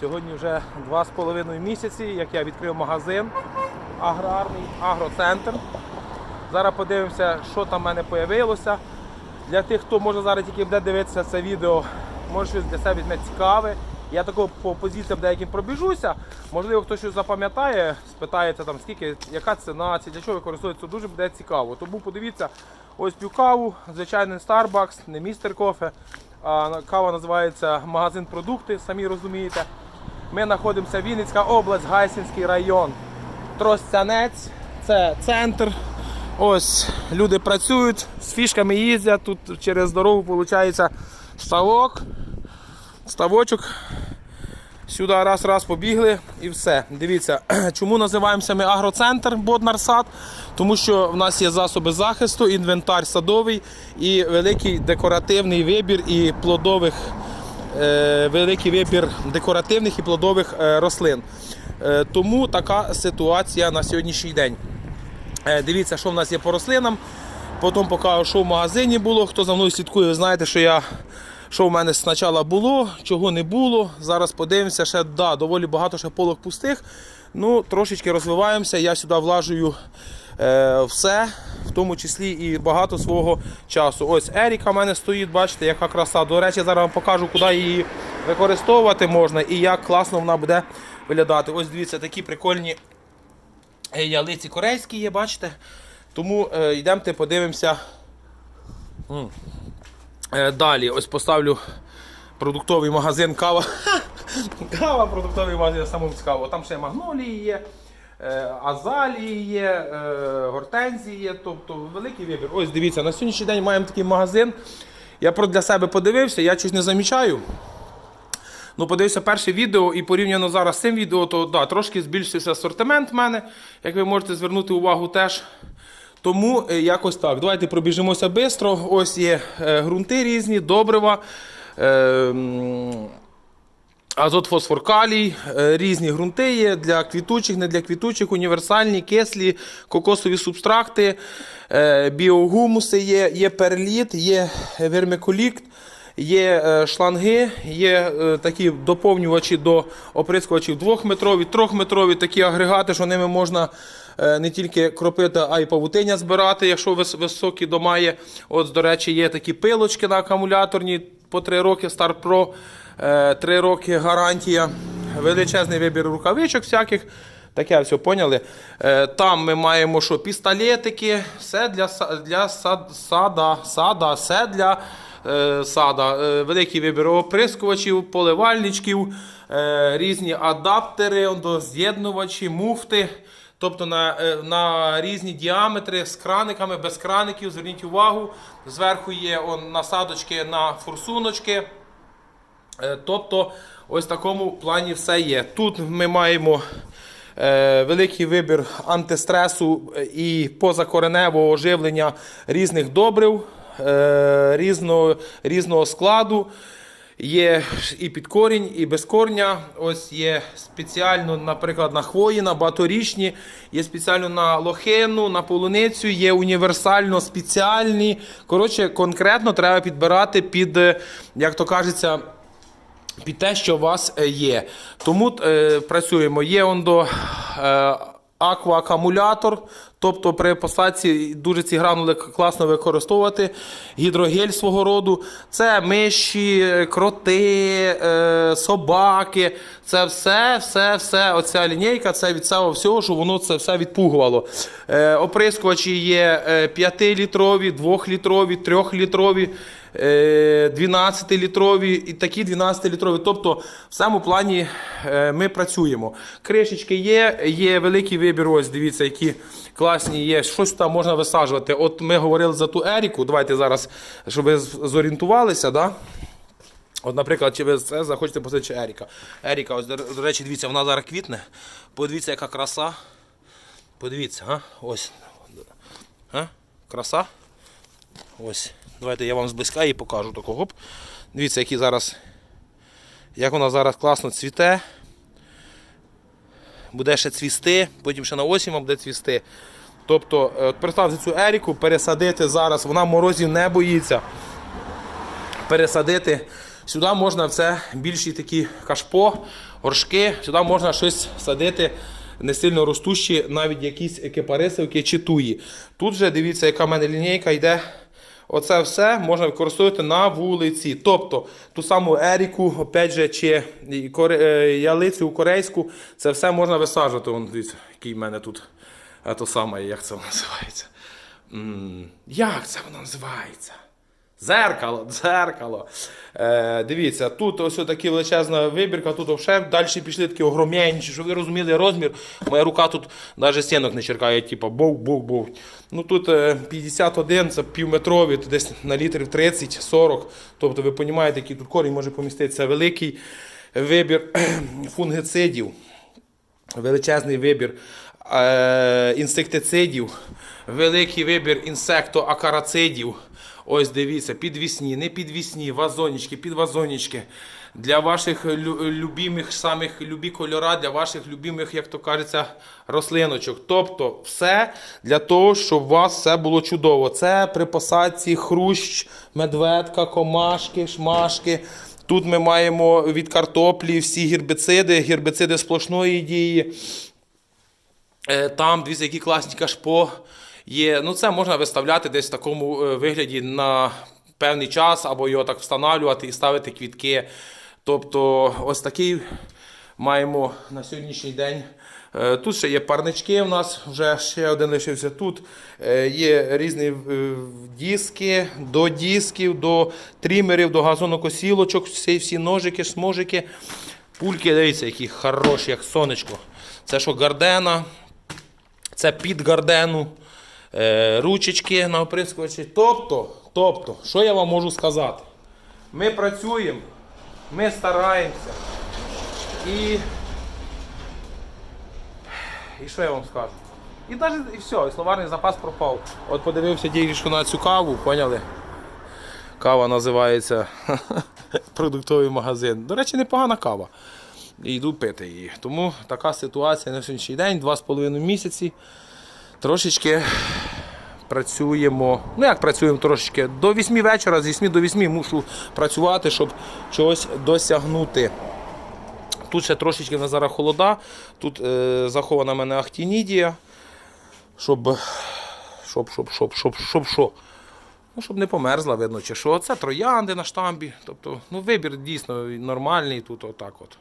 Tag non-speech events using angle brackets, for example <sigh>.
Сьогодні вже два з половиною місяці, як я відкрив магазин аграрний, агроцентр. Зараз подивимося, що там в мене з'явилося. Для тих, хто може зараз тільки буде дивитися це відео, може щось для себе візьме цікаве. Я тако по позиціям деяким пробіжуся. Можливо, хтось щось запам'ятає, спитається там скільки, яка ціна, для чого використовується, дуже буде цікаво. Тому подивіться, ось п'ю каву, звичайний Starbucks, не містер кофе. Кава називається магазин продукти, самі розумієте. Ми знаходимося Вінницька область, Гайсінський район. Тростянець, це центр. Ось люди працюють, з фішками їздять, тут через дорогу виходить ставок, ставочок. Сюди раз-раз побігли і все. Дивіться, <clears throat> чому називаємося ми агроцентр Боднарсад? Тому що в нас є засоби захисту, інвентар садовий і великий декоративний вибір і плодових, великий вибір декоративних і плодових е, рослин. Е, тому така ситуація на сьогоднішній день. Е, Дивіться, що в нас є по рослинам. Потім покажу, що в магазині було. Хто за мною слідкує, ви знаєте, що я. Що в мене спочатку було, чого не було. Зараз подивимося, ще да, доволі багато ще полок пустих. Ну, Трошечки розвиваємося. Я сюди влажую е, все, в тому числі і багато свого часу. Ось Еріка в мене стоїть, бачите, яка краса. До речі, зараз вам покажу, куди її використовувати можна і як класно вона буде виглядати. Ось дивіться, такі прикольні е, ялиці корейські є, бачите. Тому е, йдемте, подивимося. Е, Далі ось поставлю продуктовий магазин кава. <laughs> кава, продуктовий магазин, самому цікаво. Там ще магнолії є, е, азалії є, е, гортензії є, тобто великий вибір. Ось дивіться, на сьогоднішній день маємо такий магазин. Я про для себе подивився, я щось не замічаю. Ну, подивився перше відео і порівняно зараз з цим відео, то да, трошки збільшився асортимент в мене, як ви можете звернути увагу теж. Тому е, якось так. Давайте пробіжимося швидко. Ось є е, ґрунти різні, добрива. Е, Азот, фосфор, калій, е, різні ґрунти є для квітучих, не для квітучих, універсальні, кислі, кокосові субстракти, е, біогумуси є, є перліт, є вермикулікт, є е, шланги, є такі доповнювачі до оприскувачів 2-метрові, 3-метрові такі агрегати, що ними можна не тільки кропити, а й павутиння збирати, якщо високі дома є. От, до речі, є такі пилочки на акумуляторні по 3 роки Star Pro. Е, Три роки гарантія, величезний вибір рукавичок всяких. Таке все поняли. Е, Там ми маємо що пістолетики, все для, для сад, сада, сада, все для е, сада. Е, Великий вибір оприскувачів, поливальничків, е, різні адаптери, з'єднувачі, муфти. Тобто на, е, на різні діаметри з краниками, без краників. Зверніть увагу. Зверху є он, насадочки на форсуночки. Е, Тобто, ось в такому плані все є. Тут ми маємо е, великий вибір антистресу е, і позакореневого оживлення різних добрив, різного, різного складу. Є і під корінь, і без корня. Ось є спеціально, наприклад, на хвої, на багаторічні, є спеціально на лохину, на полуницю, є універсально спеціальні. Коротше, конкретно треба підбирати під, як то кажеться, під те, що у вас е, є. Тому е, працюємо. Є ондо е, акваакумулятор, тобто при посадці дуже ці гранули класно використовувати. Гідрогель свого роду. Це миші, е, кроти, е, собаки. Це все, все, все. Оця лінійка, це від цього всього, щоб воно це все відпугувало. Е, оприскувачі є 5-літрові, 2-літрові, 3-літрові. 12-літрові і такі 12-літрові. Тобто, в цьому плані е, ми працюємо. Кришечки є, є великий вибір. Ось дивіться, які класні є. Щось там можна висаджувати. От ми говорили за ту Еріку. Давайте зараз, щоб ви зорієнтувалися. Да? От, наприклад, чи ви це захочете посадити Еріка. Еріка, ось, до, речі, дивіться, вона зараз квітне. Подивіться, яка краса. Подивіться, а? ось. А? Краса. Ось. Давайте я вам зблизька її покажу таку. Гоп. Дивіться, які зараз, як вона зараз класно цвіте. Буде ще цвісти, потім ще на осінь вам буде цвісти. Тобто, е, представте цю Еріку, пересадити зараз, вона морозів не боїться. Пересадити Сюди можна все більші такі кашпо, горшки, сюди можна щось садити не сильно ростущі, навіть якісь кипарисовки чи туї. Тут же дивіться, яка в мене лінійка йде. Оце все можна використовувати на вулиці. Тобто ту саму Еріку, опять же, чи коре- е, ялицю корейську, це все можна висаджувати. Вон, дивіться, який в мене тут е, то саме, як це називається. Як це воно називається? Зеркало, дзеркало. Е, дивіться, тут ось така величезна вибірка, тут ще далі пішли такі огромніші, щоб ви розуміли розмір. Моя рука тут навіть стінок не черкає, типу бов-бов-бов. Ну тут е, 51, це півметрові, то десь на літрів 30-40. Тобто ви розумієте, який тут корінь може поміститися. Великий вибір <clears throat> фунгицидів величезний вибір е, інсектицидів, великий вибір інсектоакарацидів. Ось дивіться, підвісні, не підвісні, вазонічки, підвазонічки. Для ваших любимих, самих любі кольора, для ваших любимих, як то кажеться, рослиночок. Тобто все для того, щоб у вас все було чудово. Це при посадці хрущ, медведка, комашки, шмашки. Тут ми маємо від картоплі всі гербіциди, гербіциди сплошної дії. Е, Там дивіться, які класні кашпо є. Ну, це можна виставляти десь в такому е, вигляді на певний час, або його так встановлювати і ставити квітки. Тобто, ось такий маємо на сьогоднішній день. Е, Тут ще є парнички у нас, вже ще один лишився тут. Є різні диски, до дисків, до трімерів, до газонокосілочок, всі, всі ножики, сможики. Пульки, дивіться, які хороші, як сонечко. Це що гардена, це під гардену, е, ручечки на оприскувачі. Тобто, тобто, що я вам можу сказати? Ми працюємо, ми стараємося. І. І що я вам скажу? І навіть і все, і словарний запас пропав. От подивився дійсно на цю каву, поняли? Кава називається <laughs> продуктовий магазин. До речі, непогана кава. І йду пити її. Тому така ситуація на сьогоднішній день, два з половиною місяці. Трошечки працюємо. Ну як працюємо трошечки? До 8 вечора, з 8 до 8 мушу працювати, щоб чогось досягнути. Тут ще трошечки в зараз холода. Тут е, захована мене ахтінідія. Щоб. Щоб, щоб, щоб, щоб, щоб, що? Ну, щоб не померзла, видно, чи що. Це троянди на штамбі. Тобто, ну, вибір дійсно нормальний тут отак от.